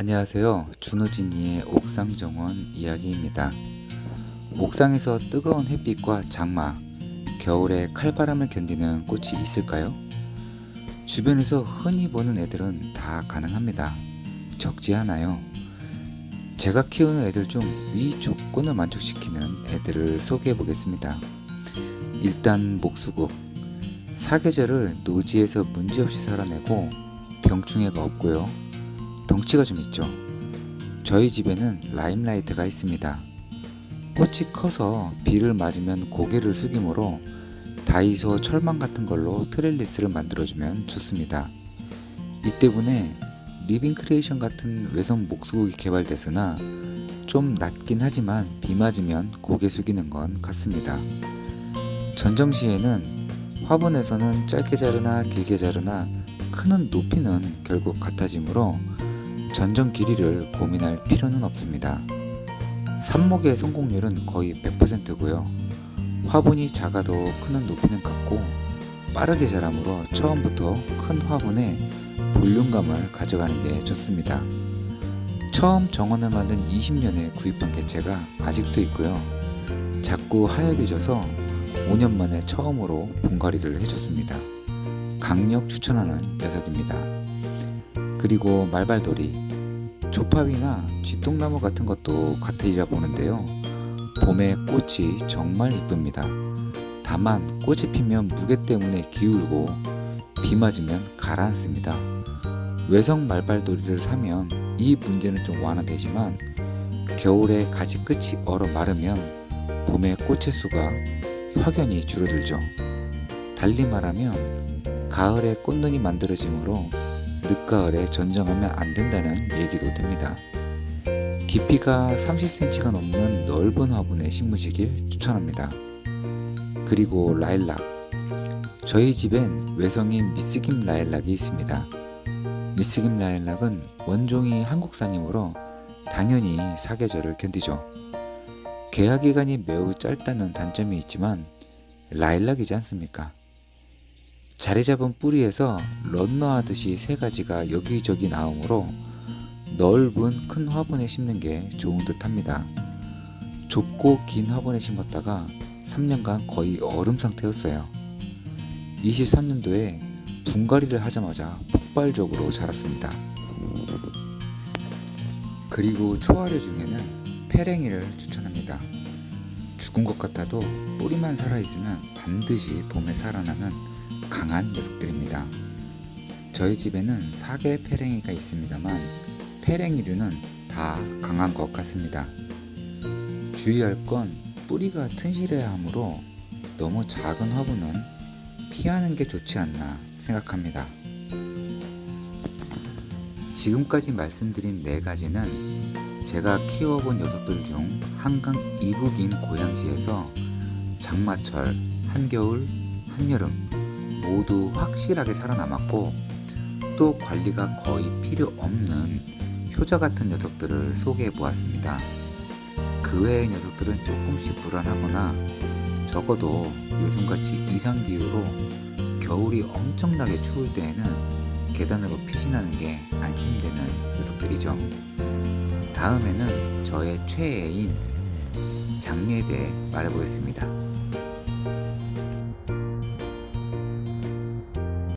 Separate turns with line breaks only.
안녕하세요. 준우진이의 옥상 정원 이야기입니다. 옥상에서 뜨거운 햇빛과 장마, 겨울에 칼바람을 견디는 꽃이 있을까요? 주변에서 흔히 보는 애들은 다 가능합니다. 적지 않아요. 제가 키우는 애들 중 위 조건을 만족시키는 애들을 소개해 보겠습니다. 일단 목수국. 사계절을 노지에서 문제없이 살아내고 병충해가 없고요. 덩치가 좀 있죠. 저희 집에는 라임라이트가 있습니다. 꽃이 커서 비를 맞으면 고개를 숙이므로 다이소 철망 같은 걸로 트렐리스를 만들어주면 좋습니다. 이 때문에 리빙 크리에이션 같은 외선 목수국이 개발됐으나 좀 낮긴 하지만 비 맞으면 고개 숙이는 건 같습니다. 전정시에는 화분에서는 짧게 자르나 길게 자르나 크는 높이는 결국 같아지므로 전정 길이를 고민할 필요는 없습니다. 삽목의 성공률은 거의 100%고요. 화분이 작아도 크는 높이는 같고 빠르게 자라므로 처음부터 큰 화분에 볼륨감을 가져가는 게 좋습니다. 처음 정원을 만든 20년에 구입한 개체가 아직도 있고요. 자꾸 하얗게 져서 5년 만에 처음으로 분갈이를 해줬습니다. 강력 추천하는 녀석입니다. 그리고 말발돌이, 조팝이나 쥐똥나무 같은 것도 같으리라 보는데요. 봄에 꽃이 정말 이쁩니다. 다만 꽃이 피면 무게 때문에 기울고 비 맞으면 가라앉습니다. 외성 말발돌이를 사면 이 문제는 좀 완화되지만 겨울에 가지 끝이 얼어 마르면 봄에 꽃의 수가 확연히 줄어들죠. 달리 말하면 가을에 꽃눈이 만들어지므로 늦가을에 전정하면 안 된다는 얘기도 됩니다. 깊이가 30cm가 넘는 넓은 화분에 심으시길 추천합니다. 그리고 라일락. 저희 집엔 외성인 미스김 라일락이 있습니다. 미스김 라일락은 원종이 한국산이므로 당연히 사계절을 견디죠. 개화 기간이 매우 짧다는 단점이 있지만 라일락이지 않습니까? 자리 잡은 뿌리에서 런너 하듯이 세 가지가 여기저기 나오므로 넓은 큰 화분에 심는 게 좋은 듯 합니다. 좁고 긴 화분에 심었다가 3년간 거의 얼음 상태였어요. 23년도에 분갈이를 하자마자 폭발적으로 자랐습니다. 그리고 초아래 중에는 페랭이를 추천합니다. 죽은 것 같아도 뿌리만 살아있으면 반드시 봄에 살아나는 강한 녀석들입니다. 저희 집에는 사계 페랭이가 있습니다만 페랭이류는 다 강한 것 같습니다. 주의할 건 뿌리가 튼실해야 하므로 너무 작은 화분은 피하는 게 좋지 않나 생각합니다. 지금까지 말씀드린 네 가지는 제가 키워본 녀석들 중 한강 이북인 고양시에서 장마철, 한겨울, 한여름 모두 확실하게 살아남았고 또 관리가 거의 필요 없는 효자 같은 녀석들을 소개해 보았습니다. 그 외의 녀석들은 조금씩 불안하거나 적어도 요즘같이 이상기후로 겨울이 엄청나게 추울 때에는 계단으로 피신하는 게 안심되는 녀석들이죠. 다음에는 저의 최애인 장미에 대해 말해보겠습니다.